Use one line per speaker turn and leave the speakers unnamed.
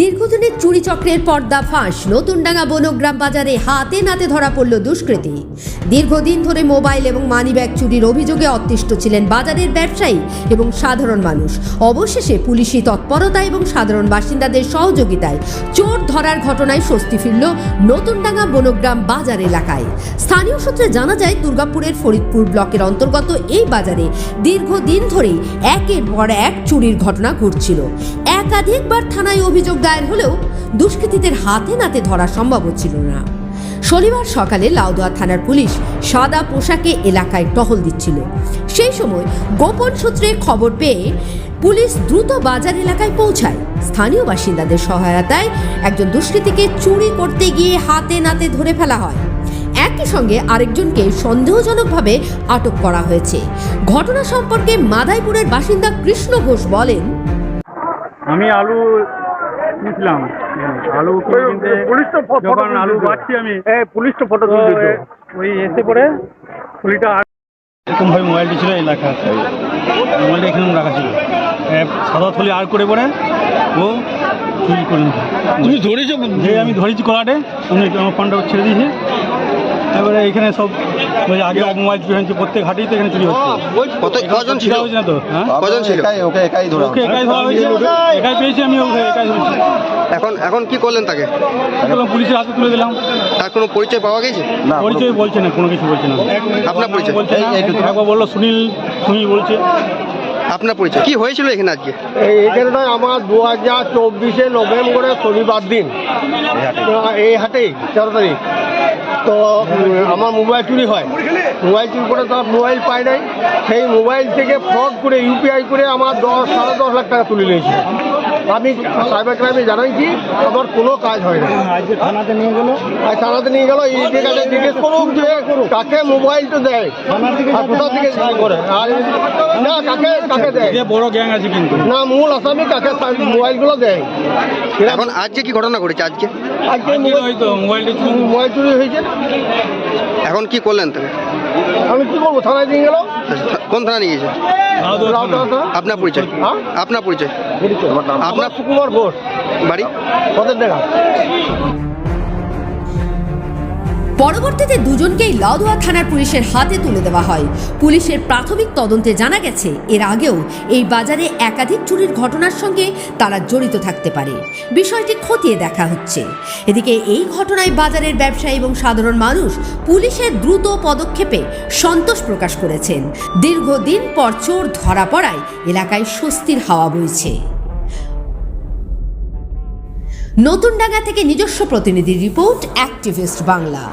দীর্ঘদিনের চুরি চক্রের পর্দা ফাঁস। নতুনডাঙ্গা বনগ্রাম বাজারে হাতে নাতে ধরা পড়ল দুষ্কৃতী। দীর্ঘদিন ধরে মোবাইল এবং মানিব্যাগ চুরির অভিযোগে অতিষ্ঠ ছিলেন বাজারের ব্যবসায়ী এবং সাধারণ মানুষ। অবশেষে পুলিশি তৎপরতা এবং সাধারণ বাসিন্দাদের সহযোগিতায় চোর ধরার ঘটনায় স্বস্তি ফিরল নতুনডাঙ্গা বনগ্রাম বাজার এলাকায়। স্থানীয় সূত্রে জানা যায়, দুর্গাপুরের ফরিদপুর ব্লকের অন্তর্গত এই বাজারে দীর্ঘদিন ধরেই একের পর এক চুরির ঘটনা ঘটছিল। একাধিকবার থানায় অভিযোগ দায়ের হলেও দুষ্কৃতীদের হাতে নাতে ধরা সম্ভব হচ্ছিল না। শনিবার সকালে লাউদোয়া থানার পুলিশ সাদা পোশাকে এলাকায় টহল দিচ্ছিল। সেই সময় গোপন সূত্রে খবর পেয়ে পুলিশ দ্রুত বাজার এলাকায় পৌঁছায়। স্থানীয় বাসিন্দাদের সহায়তায় একজন দুষ্কৃতীকে চুরি করতে গিয়ে হাতে নাতে ধরে ফেলা হয়। একই সঙ্গে আরেকজনকে সন্দেহজনকভাবে আটক করা হয়েছে। ঘটনা সম্পর্কে মাদাইপুরের বাসিন্দা কৃষ্ণ ঘোষ বলেন,
আমি আলু কিনছিলাম আলু
পুলিশ তো
যখন আলু পাচ্ছি আমি।
এ পুলিশ তো ফটো তুলতে
ওই এসে পরে পুলিটা এরকম ভাবে মোবাইলটি ছিল এই লেখা আছে। মোবাইলটা এখানে রাখা ছিল। সাদা থলি আর করে পরে ও চুরি করে
তুমি ধরেছো
যে আমি ধরেছি কলাটে আমি আমার ফোনটা ছেড়ে দিয়েছি। এবারে এখানে সব ওই আগে মোবাইল চুরি হয়েছে প্রত্যেক হাটেই তো এখানে চুরি হচ্ছে।
কত কজন ছিল?
হয়েছে না তো হ্যাঁ?
কজন ছিল?
ওকে একাই ধরা
ওকে একাই ধরা হয়েছে একাই পেয়েছি আমি ওকে একাই ধরেছি।
এখন এখন কি করলেন তাকে?
একদম পুলিশের হাতে তুলে দিলাম।
তার কোনো পরিচয় পাওয়া গেছে?
না
পরিচয় বলছে না কোনো কিছু বলছে না।
আপনার পরিচয়?
বলছে। একবার বলল সুনীল সুনীল বলছে।
আপনার পরিচয়? কি হয়েছিল এখানে আজকে?
এই এখানটায় আমার দু হাজার চব্বিশে নভেম্বরের শনিবার দিন। তো এই হাটেই তেরো তারিখ। তো আমার মোবাইল চুরি হয়। মোবাইল চুরি করে তো মোবাইল পাই নাই। সেই মোবাইল থেকে ফ্রড করে ইউপিআই করে আমার দশ, সাড়ে দশ লাখ টাকা তুলে নিয়েছে। আমি সাইবার ক্রাইমে জানাইছি আমার কোনো কাজ হয় না।
আজকে থানাতে নিয়ে গেলো
থানাতে নিয়ে গেল ইডি কাছে জিজ্ঞেস করুক যে কাকে মোবাইলটা দেয় আর কোথা থেকে করে আর না কাকে কাকে দেয়?
বড় গ্যাং আছে কিন্তু।
না মূল আসামি কাকে মোবাইলগুলো দেয়।
এখন আজকে কি ঘটনা ঘটেছে? আজকে?
আজকে মোবাইল
মোবাইলটা চুরি
মোবাইল চুরি হয়েছে।
এখন কি করলেন তাকে
আমি কি করব থানায় নিয়ে গেল
কোন থানা নিয়ে গেছে? আপনার পরিচয়?
হ্যাঁ?
আপনার পরিচয়?
আপনার
আপনার
সুকুমার ঘোষ
বাড়ি?
কত দেখা
পরবর্তীতে দুজনকেই লাউদোয়া থানার পুলিশের হাতে তুলে দেওয়া হয়। পুলিশের প্রাথমিক তদন্তে জানা গেছে, এর আগেও এই বাজারে একাধিক চুরির ঘটনার সঙ্গে তারা জড়িত থাকতে পারে। বিষয়টি খতিয়ে দেখা হচ্ছে। এদিকে এই ঘটনায় বাজারের ব্যবসায়ী এবং সাধারণ মানুষ পুলিশের দ্রুত পদক্ষেপে সন্তোষ প্রকাশ করেছেন। দীর্ঘদিন পর চোর ধরা পড়ায় এলাকায় স্বস্তির হাওয়া বইছে। নতুনডাঙ্গা থেকে নিজস্ব প্রতিনিধি রিপোর্ট, অ্যাক্টিভিস্ট বাংলা।